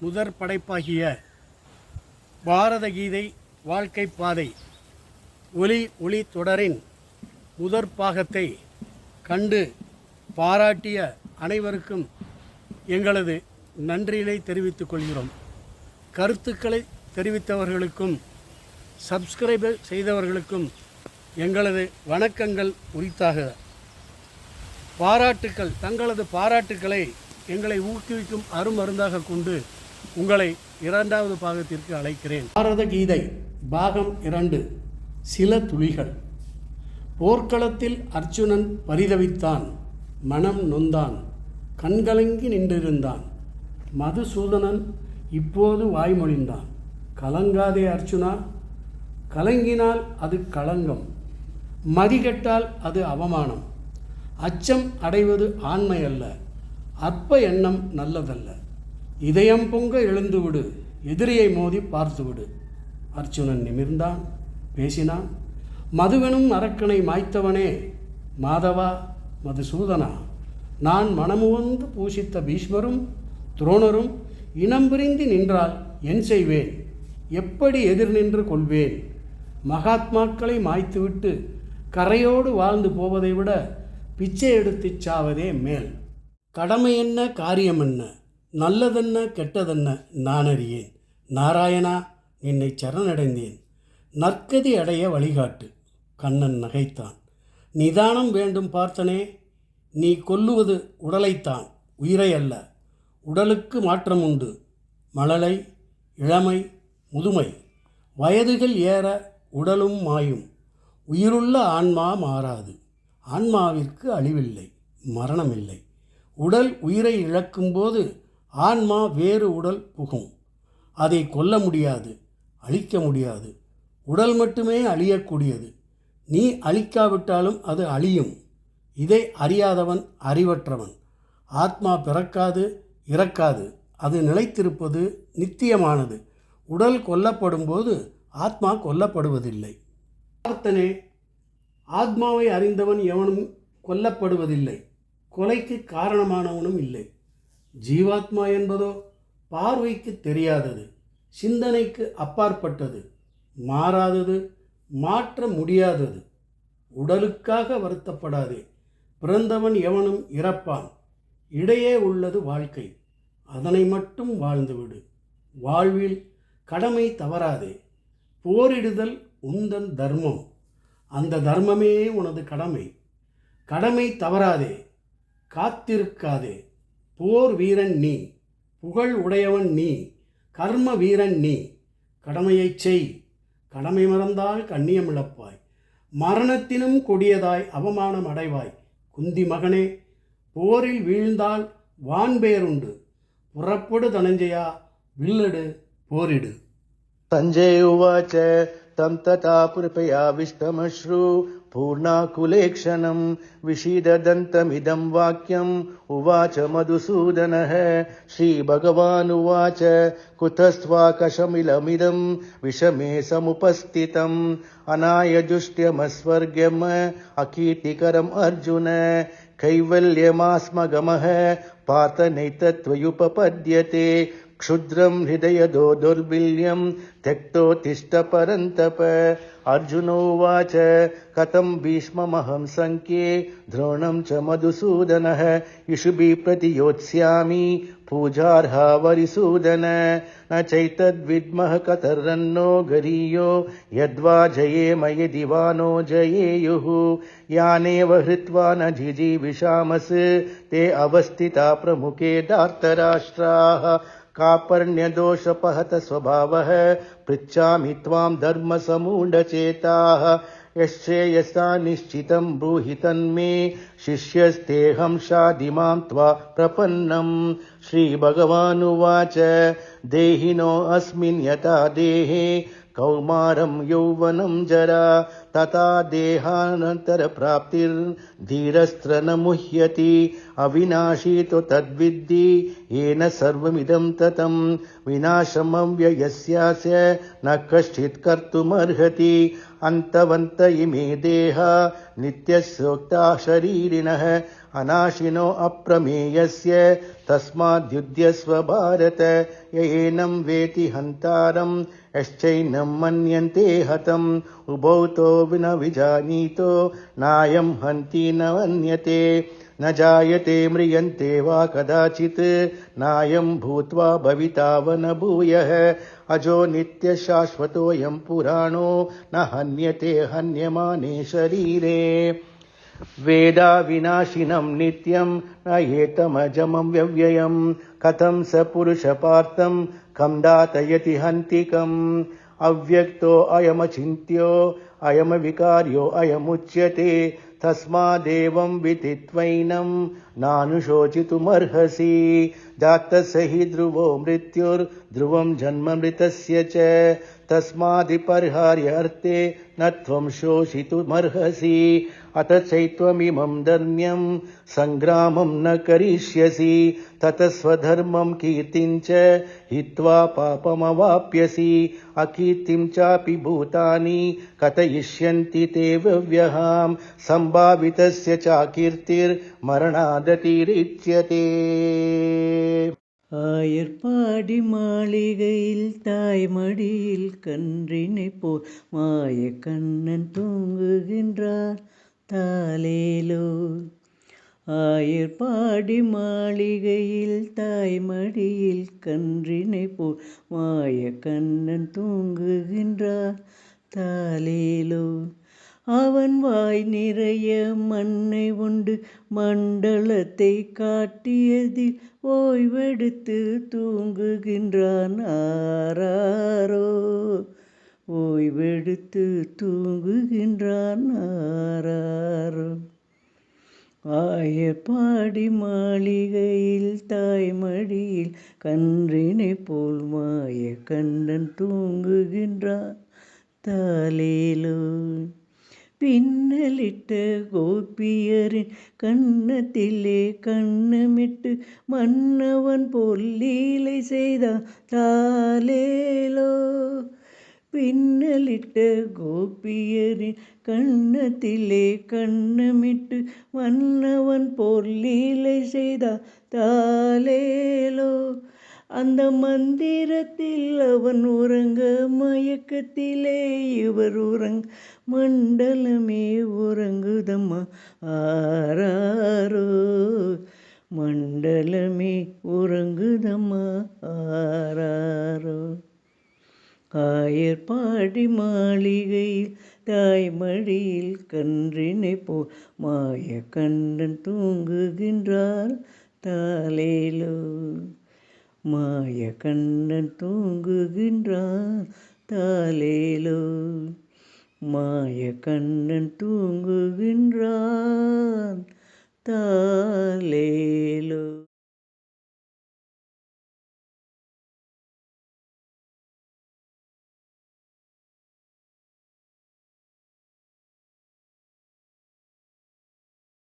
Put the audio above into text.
முதற் படைப்பாகிய பாரத கீதை வாழ்க்கை பாதை ஒலி ஒளி தொடரின் முதற் பாகத்தை கண்டு பாராட்டிய அனைவருக்கும் எங்களது நன்றியினை தெரிவித்துக் கொள்கிறோம். கருத்துக்களை தெரிவித்தவர்களுக்கும் சப்ஸ்கிரைப் செய்தவர்களுக்கும் எங்களது வணக்கங்கள் உரித்தாக. பாராட்டுக்கள் தங்களது பாராட்டுக்களை எங்களை ஊக்குவிக்கும் அருமருந்தாக கொண்டு உங்களை இரண்டாவது பாகத்திற்கு அழைக்கிறேன். பாரத கீதை பாகம் இரண்டு சில துளிகள். போர்க்களத்தில் அர்ச்சுனன் பரிதவித்தான் மனம் நொந்தான் கண்கலங்கி நின்றிருந்தான். மதுசூதனன் இப்போது வாய்மொழிந்தான் கலங்காதே அர்ச்சுனா கலங்கினால் அது களங்கம் மதிகெட்டால் அது அவமானம். அச்சம் அடைவது ஆண்மை அல்ல அற்ப எண்ணம் நல்லதல்ல. இதயம் பொங்க எழுந்துவிடு எதிரியை மோதி பார்த்துவிடு. அர்ச்சுனன் நிமிர்ந்தான் பேசினான். மதுவெனும் அரக்கனை மாய்த்தவனே மாதவா மதுசூதனா நான் மனமுவந்து பூசித்த பீஷ்மரும் துரோணரும் இனம் பிரிந்து நின்றால் என் செய்வேன் எப்படி எதிர் நின்று கொள்வேன்? மகாத்மாக்களை மாய்த்துவிட்டு கரையோடு வாழ்ந்து போவதை விட பிச்சை எடுத்துச் சாவதே மேல். கடமை என்ன காரியம் என்ன? நல்லதென்ன கெட்டதென்ன நான் அறியேன். நாராயணா என்னை சரணடைந்தேன். நற்கதி அடைய வழிகாட்டு. கண்ணன் நகைத்தான். நிதானம் வேண்டும் பார்த்தனே. நீ கொல்லுவது உடலைத்தான். உயிரை அல்ல. உடலுக்கு மாற்றம் உண்டு. மழலை இளமை முதுமை. வயதுகள் ஏற உடலும் மாயும். உயிருள்ள ஆன்மா மாறாது. ஆன்மாவிற்கு அழிவில்லை. மரணமில்லை. உடல் உயிரை இழக்கும்போது ஆன்மா வேறு உடல் புகும். அதை கொல்ல முடியாது அழிக்க முடியாது. உடல் மட்டுமே அழியக்கூடியது. நீ அழிக்காவிட்டாலும் அது அழியும். இதை அறியாதவன் அறிவற்றவன். ஆத்மா பிறக்காது இறக்காது. அது நிலைத்திருப்பது நித்தியமானது. உடல் கொல்லப்படும்போது ஆத்மா கொல்லப்படுவதில்லை. பார்த்தனே ஆத்மாவை அறிந்தவன் எவனும் கொல்லப்படுவதில்லை. கொலைக்கு காரணமானவனும் இல்லை. ஜீவாத்மா என்பதோ பார்வைக்கு தெரியாதது சிந்தனைக்கு அப்பாற்பட்டது மாறாதது மாற்ற முடியாதது. உடலுக்காக வருத்தப்படாதே பிறந்தவன் எவனும் இறப்பான். இடையே உள்ளது வாழ்க்கை அதனை மட்டும் வாழ்ந்துவிடு. வாழ்வில் கடமை தவறாதே போரிடுதல் உந்தன் தர்மம். அந்த தர்மமே உனது கடமை. கடமை தவறாதே காத்திருக்காதே. போர் வீரன் நீ புகழ் உடையவன் நீ கர்ம வீரன் நீ கடமையைச் செய். கடமை மறந்தால் கண்ணியம் இழப்பாய். மரணத்தினும் கொடியதாய் அவமானம் அடைவாய். குந்தி மகனே போரில் வீழ்ந்தால் வான்பேருண்டு. புறப்படு தனஞ்சயா வில்லடு போரிடு. தஞ்சை உவாச்ச தம் ததா புருப்பையா விஷ்டமஸ்ரு पूर्णाकुलेक्षणम् विषीददन्तमिदं वाक्यम् उवाच मधुसूदनः। श्रीभगवानुवाच कुतस्त्वाकशमिलमिदम् विषमे समुपस्थितम् अनायजुष्ट्यमस्वर्ग्यम् अकीर्तिकरम् अर्जुन। कैवल्यमास्मगमः पार्थ नैतत्त्वयुपपद्यते क्षुद्रं हृदयदो दुर्बिल्यं त्यक्तोत्तिष्ठ परन्तप अर्जुनोवाच कथं भीष्ममहं सङ्ख्ये द्रोणं च मधुसूदनः? इषुभिः प्रतियोत्स्यामि पूजार्हा वरिसूदन। न चैतद्विद्मः कतरन्नो गरीयो यद्वा जयेम यदि वा नो जयेयुः। यानेव हृत्वा न जिजीविषामस् ते अवस्थिता प्रमुखे दार्तराष्ट्राः कार्पण्यदोषपहत स्वभावः पृच्छामि त्वां धर्मसमूढचेताः। यश्चेयसा निश्चितं ब्रूहि तन्मे शिष्यस्तेऽहं शादिमां त्वा प्रपन्नम्। श्रीभगवानुवाच देहिनोऽस्मिन् यथा देहे कौमारं यौवनं जरा तथा देहानन्तरप्राप्तिर्धीरस्त्र न मुह्यति अविनाशी तु तद्विद्धि येन सर्वमिदं ततं। विनाशमव्ययस्यास्य न कश्चित् कर्तुमर्हति। अन्तवन्त इमे देहा नित्यस्योक्ता शरीरिणः। अनाशिनो अप्रमेयस्य तस्माद्युध्यस्व भारत य एनं वेति हन्तारं यश्चैनं मन्यन्ते हतम्। उभौ तौ न विजानीतो नायं हन्ति न मन्यते न जायते म्रियन्ते वा कदाचित् नायं भूत्वा भविता व न भूयः अजो नित्यशाश्वतोऽयं पुराणो न हन्यते हन्यमाने शरीरे। वेदाविनाशिनं नित्यं न एतमजमं व्यव्ययं कथं स पुरुषपार्थं कं दातयति हन्तिकम् अव्यक्तो अयमचिन्त्यो अयमविकार्यो अयमुच्यते। तस्मादेवं विदित्वैनं नानुशोचितुमर्हसि। जातस्य हि ध्रुवो मृत्युर्ध्रुवं जन्ममृतस्य च तस्मादिपर्हार्य अर्थे न त्वं शोषितुमर्हसि। अथ चैत्वमिमं धर्म्यं सङ्ग्रामं न करिष्यसि। ततः स्वधर्मं कीर्तिं च हित्वा पापमवाप्यसि। अकीर्तिं चापि भूतानि कथयिष्यन्ति ते व्यवहां सम्भावितस्य चाकीर्तिर्मरणादतिरिच्यते ஆயர்பாடி மாளிகையில் தாய்மடியில் கன்றினை போல் மாய கண்ணன் தூங்குகின்றார். தாலேலோ. ஆயர்பாடி மாளிகையில் தாய்மடியில் கன்றினை போல் மாய கண்ணன் தூங்குகின்றார். தாலேலோ. அவன் வாய் நிறைய மண்ணை உண்டு மண்டலத்தை காட்டியதில் ஓய்வெடுத்து தூங்குகின்றான். ஆராரோ? ஓய்வெடுத்து தூங்குகின்றான். ஆராரோ? ஆயப்பாடி மாளிகையில் தாய்மடியில் கன்றினை போல் மாய கண்டன் தூங்குகின்றான். தாலேலோ பின்னலிட்ட கோபியரின் கன்னத்திலே கண்ணமிட்டு மன்னவன் பொல்லீலை செய்தான் தாலேலோ. பின்னலிட்ட கோபியரின் கன்னத்திலே கண்ணமிட்டு மன்னவன் பொல்லீலை செய்தான் தாலேலோ. அந்த மந்திரத்தில் அவன் உறங்க மயக்கத்திலே இவர் உறங்க மண்டலமே உறங்குதம்மா. ஆராரோ மண்டலமே உறங்குதம்மா. ஆராரோ. ஆயர்பாடி மாளிகையில் தாய்மடியில் கன்றினை போ மாய கண்டன் தூங்குகின்றார் தாலேலோ. மாய கண்ணன் தூங்குகின்றான் தாலேலோ மாய கண்ணன் தூங்குகின்றான்